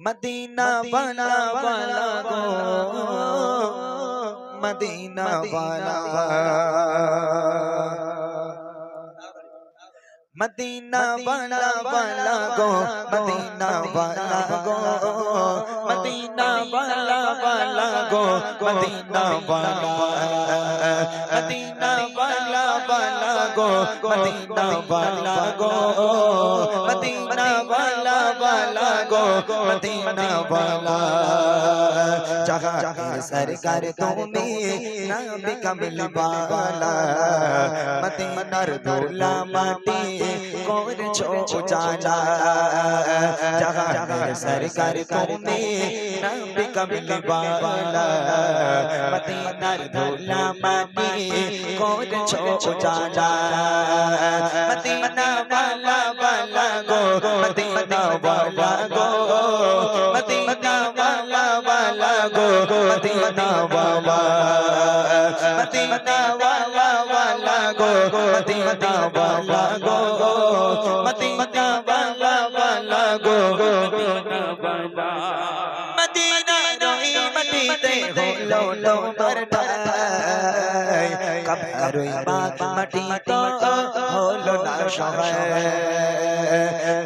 Medina বালা বালা গো Medina বালা مدینہ والا والا گو مدینہ والا گو مدینہ والا والا گو مدینہ والا مدینہ والا والا گو مدینہ والا گو مدینہ والا والا گو مدینہ والا جہاں کے سرکار تمہیں نام کمل والا مدینہ دولا مدینہ করছ জানা জাহানের সরকার তুমি নবী কমলিওয়ালা মদিনার ধুলা মাটি করছ জানা মদিনা বালা বালা গো মদিনা বালা গো মদিনা রই মদিতে হলো তোমার ঠাই কবরই পাক মাটি তো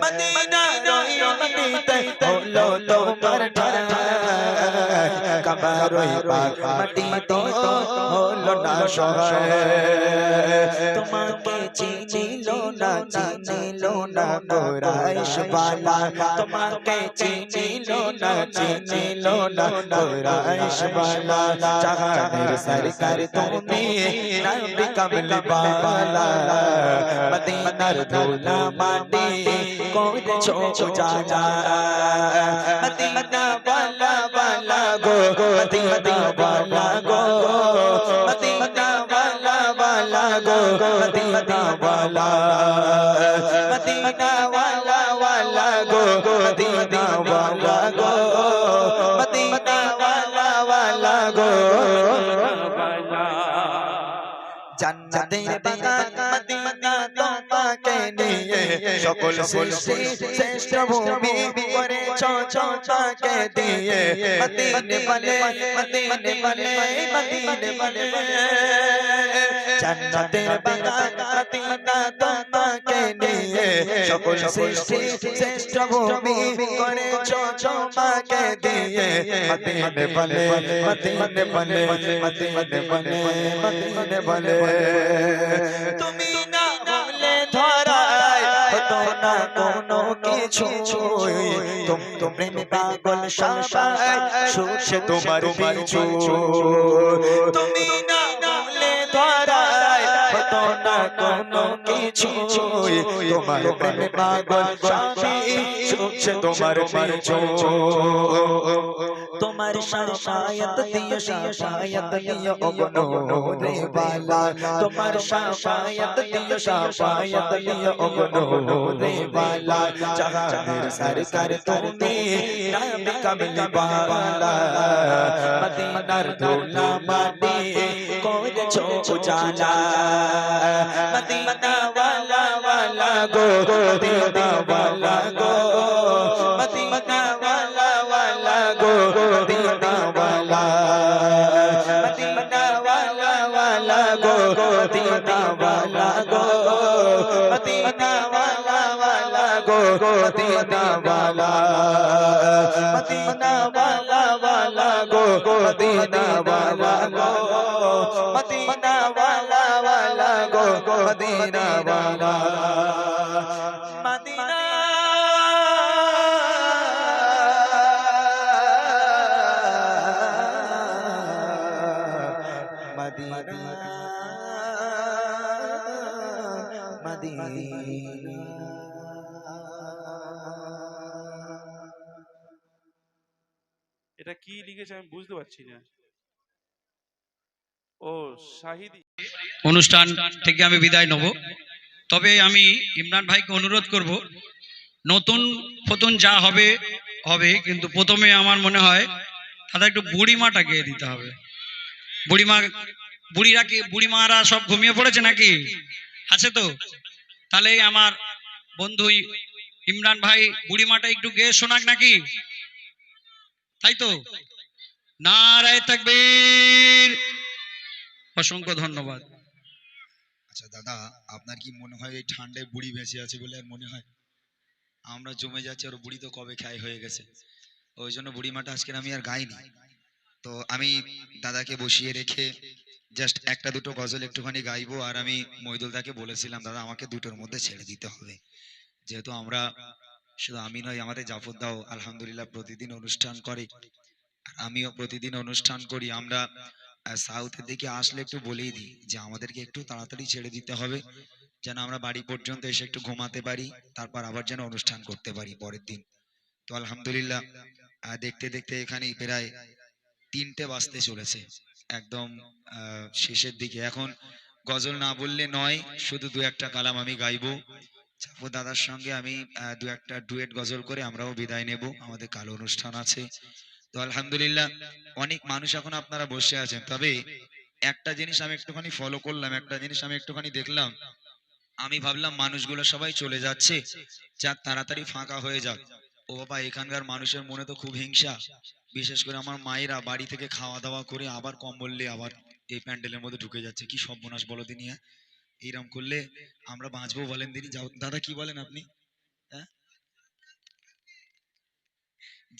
মদিনা রই হলো তোমার ঠাই কবরই পাক মাটি তো হলো না সহায় তোমাকে চিনিল না চিনিল না গোরাইশ বালা তোমাকে চিনিল না চিনিল না গোরাইশ বালা জাহানের সরকার তুমি নবী কমল বালা মদিনার দোলা মাটি করেছ জানা মদিনা বালা বালা গো মদিনা বালা গো মদিনা বালা বালা গো মদিনা বালা মদিনা বালা বালা গো মদিনা বালা গো মদিনা বালা বালা গো জান্নাতের সকল সৃষ্টি শ্রেষ্ঠ ভূমি করেছ তোমাকে দিয়ে মদিনে বলে মদিনে বলে মদিনে বলে জান্নাতের বাগান মদিনা তোমাকে নিয়ে সকল সৃষ্টি শ্রেষ্ঠ ভূমি করেছ তোমাকে দিয়ে মদিনে বলে মদিনে বলে মদিনে বলে মদিনে বলে তুমি না বলে হতো না কোনো কিছু। তুম তুমি পাগল সুখে তোমার তুমি না বলে হতো না কোনো কিছু তোমার প্রেমে পাগল সাবাই সুখে তোমার পিছু। তোমার শায়াত দিও শায়াত দিও অগনো রে বালা তোমার শায়াত দিও শায়াত দিও অগনো রে বালা জাহানের সরকার তুমি নবী কমল বালা। মদিনার দোলা মাটি করেছ উজালা মদিনা ওয়ালা ওয়ালা গো মদিনা ওয়ালা গো পারছি না ও শাহিদি। অনুষ্ঠান থেকে আমি বিদায় নেব। তবে আমি ইমরান ভাইকে অনুরোধ করব, নতুন ফতুন যা হবে হবে, কিন্তু প্রথমে আমার মনে হয় তাদের একটু বুড়িমাটা গিয়ে দিতে হবে। বুড়িমা বুড়িরা কি বুড়িমারা সব ঘুমিয়ে পড়েছে নাকি? আছে তো? তাহলে আমার বন্ধু ইমরান ভাই বুড়িমাটা একটু গেয়ে শোনাক নাকি? তাই তো? নারায় তাকবীর। অসংখ্য ধন্যবাদ। আচ্ছা দাদা, আপনার কি মনে হয় এই ঠান্ডায় বুড়ি বেঁচে আছে বলে আর মনে হয়? আমরা জমে যাচ্ছি আর বুড়ি তো কবে খাই হয়ে গেছে। ওই জন্য বুড়ি মাটা আজকের আমি আর গাইনি। তো আমি দাদাকে বসিয়ে রেখে জাস্ট একটা দুটো গজল একটুখানি গাইবো আর আমি মইদুলদাকে বলেছিলাম, দাদা, আমাকে দুটোর মধ্যে ছেড়ে দিতে হবে। যেহেতু আমরা শুধু আমি নয় আমাদের জাফরদাও আলহামদুলিল্লাহ প্রতিদিন অনুষ্ঠান করে। আমিও প্রতিদিন অনুষ্ঠান করি, আমরা সাউথের দিকে আসলে একটু বলেই দিই যে আমাদেরকে একটু তাড়াতাড়ি ছেড়ে দিতে হবে, যেন আমরা বাড়ি পর্যন্ত এসে একটু ঘুমাতে পারি, তারপর আবার যেন অনুষ্ঠান করতে পারি পরের দিন। তো আলহামদুলিল্লাহ দেখতে দেখতে এখানে প্রায় তিনটে বাজতে চলেছে, একদম শেষের দিকে। এখন গজল না বললে নয়, শুধু দু একটা কালাম আমি গাইবো। চাপু দাদার সঙ্গে আমি দু একটা ডুয়েট গজল করে আমরাও বিদায় নেব, আমাদের কালো অনুষ্ঠান আছে। তো আলহামদুলিল্লাহ, অনেক মানুষ এখন আপনারা বসে আছেন। তবে একটা জিনিস আমি একটুখানি ফলো করলাম, একটা জিনিস আমি একটুখানি দেখলাম। আমি ভাবলাম মানুষগুলো সবাই চলে যাচ্ছে, যাক তাড়াতাড়ি ফাঁকা হয়ে যাক। ও বাবা, এখানকার মানুষের মনে তো খুব হিংসা। বিশেষ করে আমার মায়েরা বাড়ি থেকে খাওয়া দাওয়া করে আবার কম বললে আবার এই প্যান্ডেলের মধ্যে ঢুকে যাচ্ছে। কি সর্বনাশ বলো দিনি হ্যাঁ এইরকম করলে আমরা বাঁচবো বলেন দিনি। যাও, দাদা কি বলেন আপনি?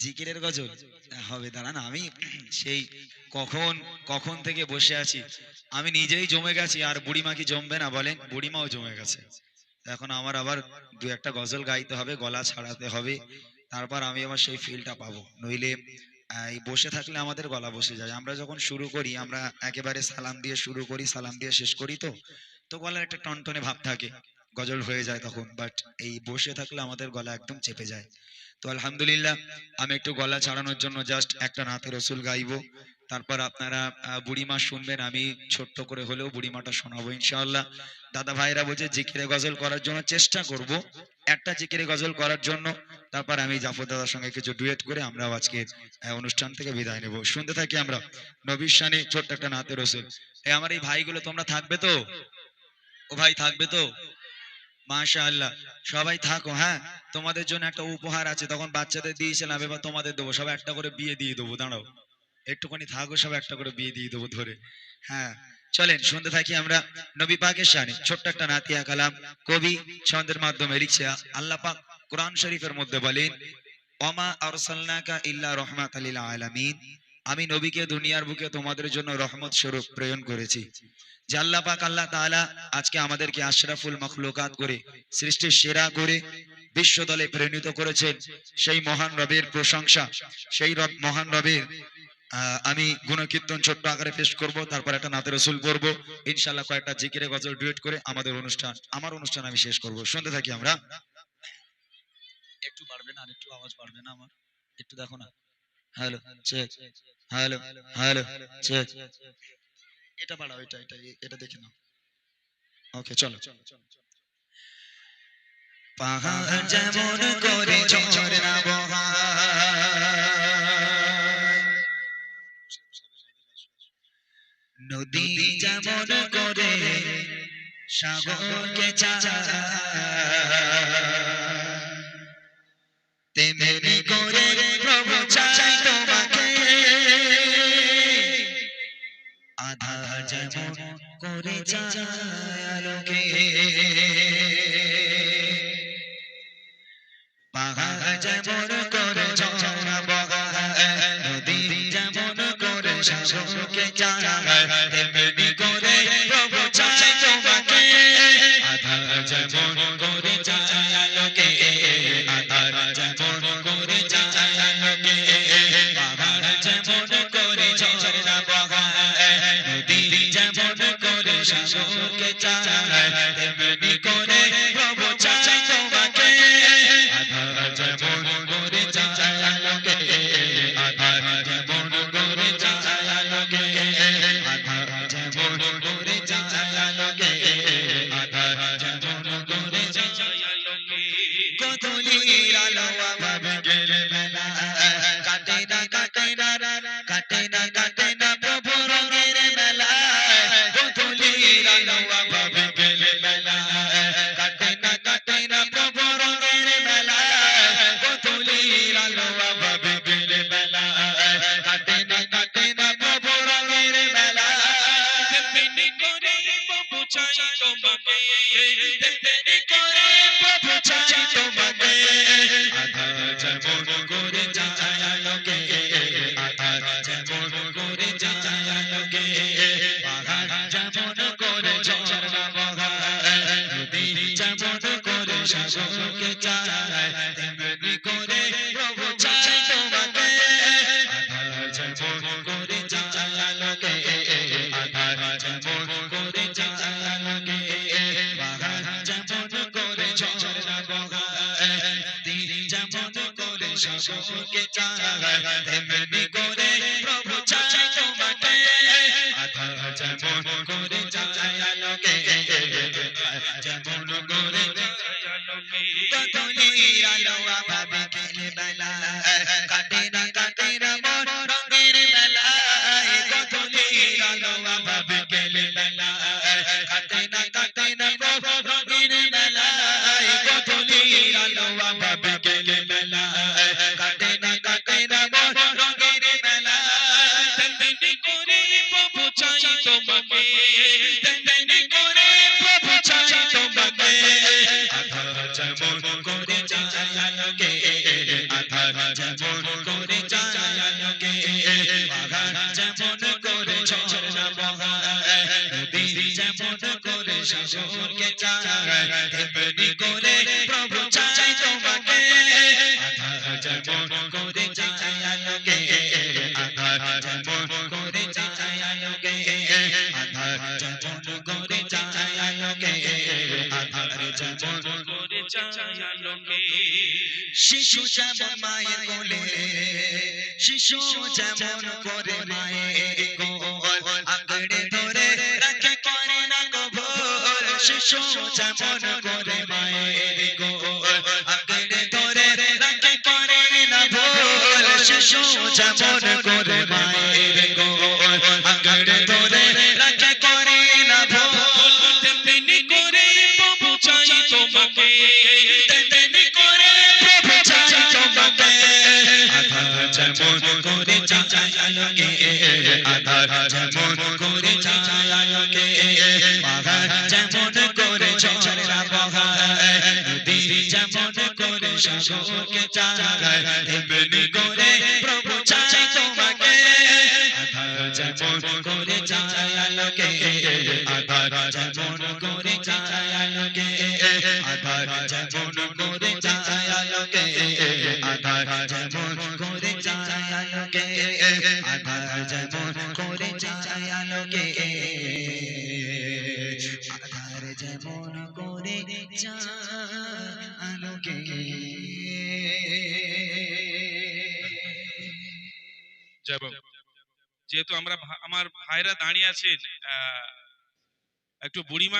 জিকিরের গজল? হবে, দাঁড়ান, আমি সেই কখন কখন থেকে বসে আছি, আমি নিজেই জমে গেছি, আর বুড়িমা কি জমবে না বলেন? বুড়িমাও জমে গেছে। এখন আমার আবার দু একটা গজল গাইতে হবে, গলা ছাড়াতে হবে, তারপর আমি আবার সেই ফিলটা পাবো। নইলে এই বসে থাকলে আমাদের গলা বসে যায়। আমরা যখন শুরু করি, আমরা একেবারে সালাম দিয়ে শুরু করি, সালাম দিয়ে শেষ করি তো তো গলার একটা টনটনে ভাব থাকে। গজল হয়ে যায় তখন বাট এই বসে থাকলে আমাদের গলা একদম চেপে যায়। তো আলহামদুলিল্লাহ, আমি একটু গলা ছাড়ানোর জন্য জাস্ট একটা নাতে রসুল গাইবো। তারপর আপনারা বুড়িমা শুনবেন, আমি ছোট্ট করে হলেও বুড়িমাটা শোনাবো ইনশাআল্লাহ। দাদা ভাইরা বলছে, জিকিরে গজল করার জন্য চেষ্টা করব। একটা জিকিরে গজল করার জন্য। তারপর আমি জাফর দাদার সঙ্গে কিছু ডুয়েট করে আমরাও আজকে অনুষ্ঠান থেকে বিদায় নেব। শুনতে থাকি আমরা। নবীর শানে ছোট্ট একটা নাতে রসুল। এই আমার এই ভাইগুলো তোমরা থাকবে তো? ও ভাই থাকবে তো? মাশা আল্লাহ সবাই থাকো হ্যাঁ? তোমাদের জন্য একটা উপহার আছে, তখন বাচ্চাদের দিয়েছিলাম এবার তোমাদের দেবো একটা করে বিয়ে দিয়ে দেবো, দাঁড়াও। একটুখানি থাকো একটা করে বিয়ে দিয়ে দেবো ধরে হ্যাঁ? চলেন, শুনতে থাকি আমরা নবী পাকের ছোট্ট একটা নাতিয়া কালাম, কবি, ছন্দের মাধ্যমে লিখছে, আল্লাহ পাক কোরআন শরীফের মধ্যে বলেন অমা আরসালনাকা ইল্লা রহমাত আলামিন। আমি নবীকে দুনিয়ার বুকে তোমাদের জন্য রহমত স্বরূপ প্রেরণ করেছি। যে আল্লাহ পাক আল্লাহ তাআলা আজকে আমাদেরকে আশরাফুল মখলুকাত করে, সৃষ্টির সেরা করে বিশ্ব দলে প্রেরিত করেছেন। সেই মহান রবের প্রশংসা, সেই রব, মহান রবের আমি গুণকীর্তন ছোট্ট আকারে পেশ করব, তারপর একটা নাতে রসুল পড়ব। ইনশাল্লাহ কয়েকটা জিকিরে গজল ডুয়েট করে আমাদের অনুষ্ঠান, আমার অনুষ্ঠান আমি শেষ করব। শুনতে থাকি আমরা। একটু বাড়বে না একটু আওয়াজ বাড়বে না আমার? একটু দেখো না। Hello hello hello, check. এটা বাড়াও, এটা এটা এটা দেখে নাও। ওকে চলো। পাহাড় যেমন করে ঝরে না নদী যেমন করে সাগরকে তেমনি করে যেমন করে চায় আলোকে। পাহাড় যেমন করে ঝরা বগায় নদী যেমন করে সাগরকে চায় করে সাগরকে চায় শাশুকে চায় তেমনি করে প্রভু চায় তোমাকে। আধা যেমন করে চায় আলোকে যেমন করে কতলির আলো আভাবে খেলে বেলা, কাটে তেমনি করে প্রভু চাই তোমাকে তেমনি করে প্রভু চাই তোমাকে আধার যেমন করে চায় আলোকে আধার যেমন করে চায় আলোকে বাগান যেমন করে ঝরনা বগায় নদী যেমন করে শাশুড়কে চায় তেমনি করে শিশু মায়ের কোলে, শিশু যেমন করে মায়ের কোল আগড়ে ধরে রাখে করে না শিশু যেমন করে মায়ের আগড়ে ধরে রাখে করে না ভোল শিশু যেমন করে আলোকে আধার যেমন করে চাই আলোকে পাহাড় যেমন করে ঝরনা বহায়, নদী যেমন করে শাশুকে চায় তেমনি করে প্রভু চাই তোমাকে। আধার যেমন করে চাই আলোকে আধার যেমন করে চাই আলোকে আধার যেমন করে চাই আলোকে আধার যেমন যেহেতু আমরা আমার ভাইরা দাঁড়িয়ে আছেন একটু বুড়িমা